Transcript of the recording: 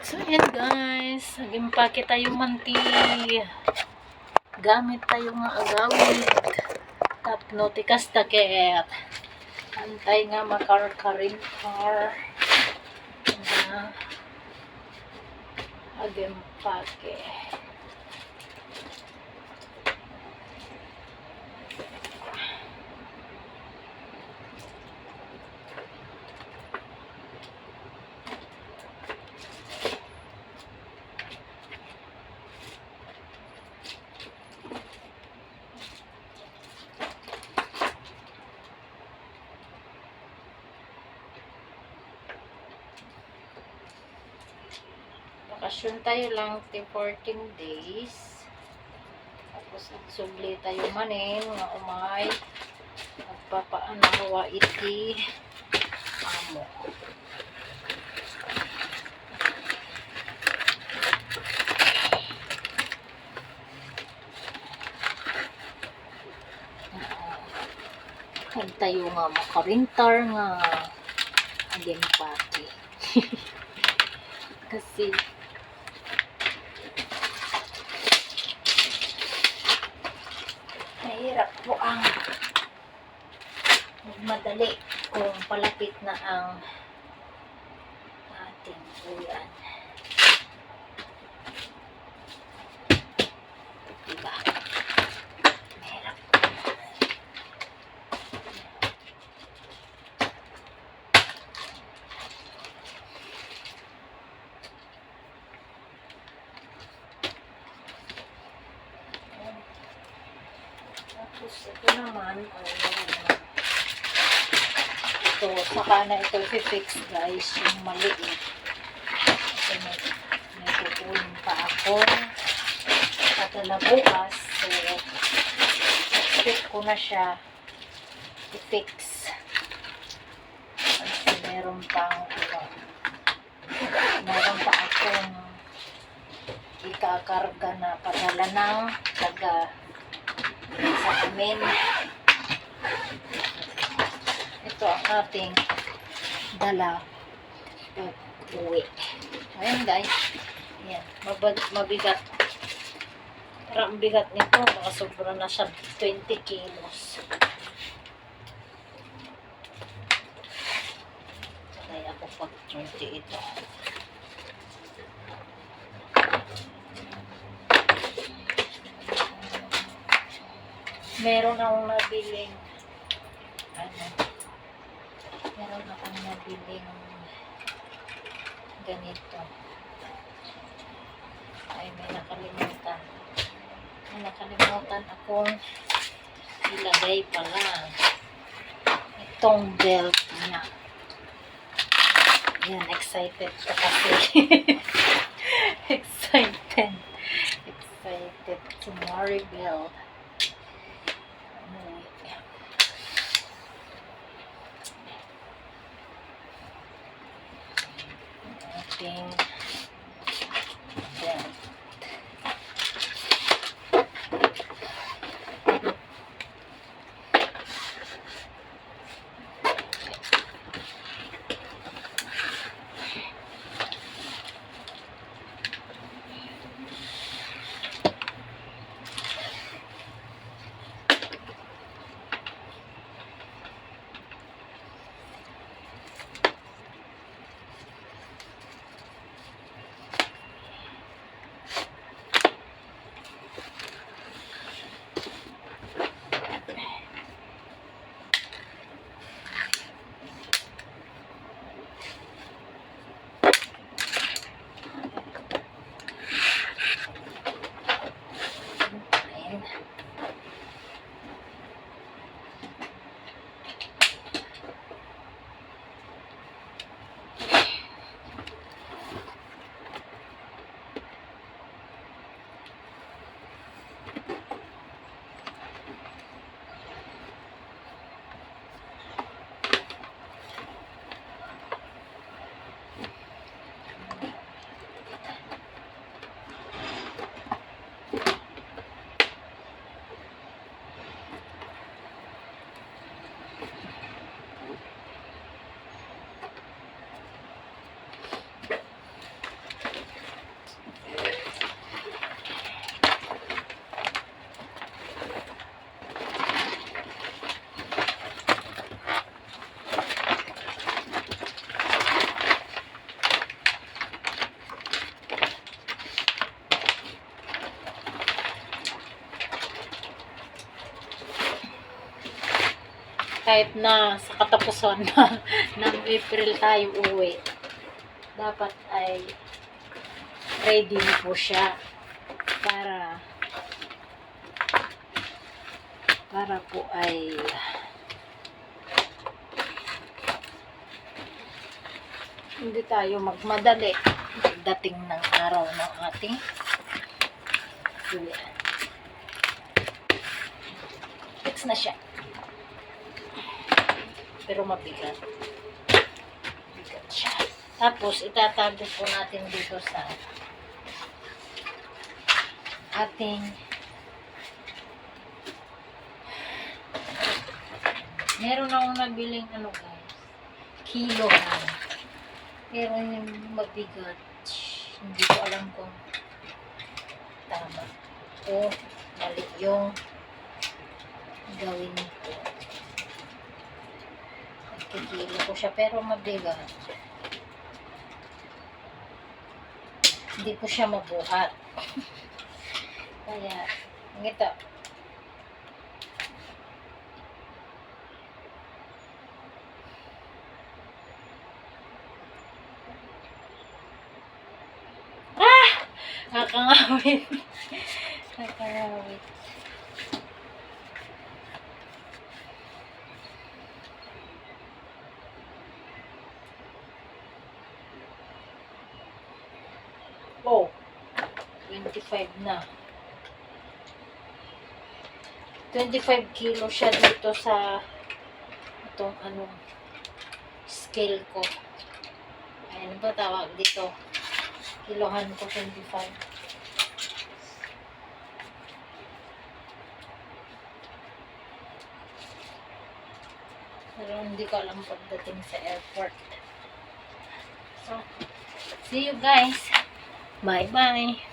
So, ayan guys. Nag-impake tayo manti. Gamit tayo nga agawid. Tapno tikas taket. Antay nga makarkaring car. Na ag-impake. Bakasyon tayo lang ti 14 days. Tapos nagsugli tayo manin nga umay. Magpapaanawa iti amo. Tayo nga makarintar nga aging pati. Kasi mahirap po ang madali kung palapit na ang ating ulan. Diba? Mahirap. Tapos ito naman, ayan. Ito, saka na ito fix guys, yung maliit. Kasi may, may kukunin pa ako. Patala bukas. So, expect ko na siya i-fix. Kasi meron pang, ano, meron pa akong ikakarga na padala ng taga sa amin. Ito ang ating dala uwi. Ayan guys. Ayan. Mabag, mabigat. Parang ang bigat nito. Baka sobra na siya 20 kilos. Kaya ako pag 20 ito. Meron akong nabiling ano, meron akong nabiling ganito. Ay, may nakalimutan. May nakalimutan akong ilagay pala. Itong belt niya. Yan, excited ko kasi. excited. Excited to marry ating kahit na sa katapusan ng April tayo uwi, dapat ay ready po siya para para po ay hindi tayo magmadali dating ng araw ng ating uwian. Fix na siya. Pero mabigat. Tapos, itatago po natin dito sa ating meron akong nabiling ano guys kilohan pero yung mabigat hindi ko alam kung tama o mali yung gawin ko nagkikilo ko siya pero mabigat hindi ko siya mabuhat. Kaya ito ah! Nakakangawit nakakangawit 25 na. 25 kilo siya dito sa itong ano scale ko. Ayan ba tawag dito? Kilohan ko 25. Pero hindi ko alam pagdating sa airport. So, see you guys. Bye-bye.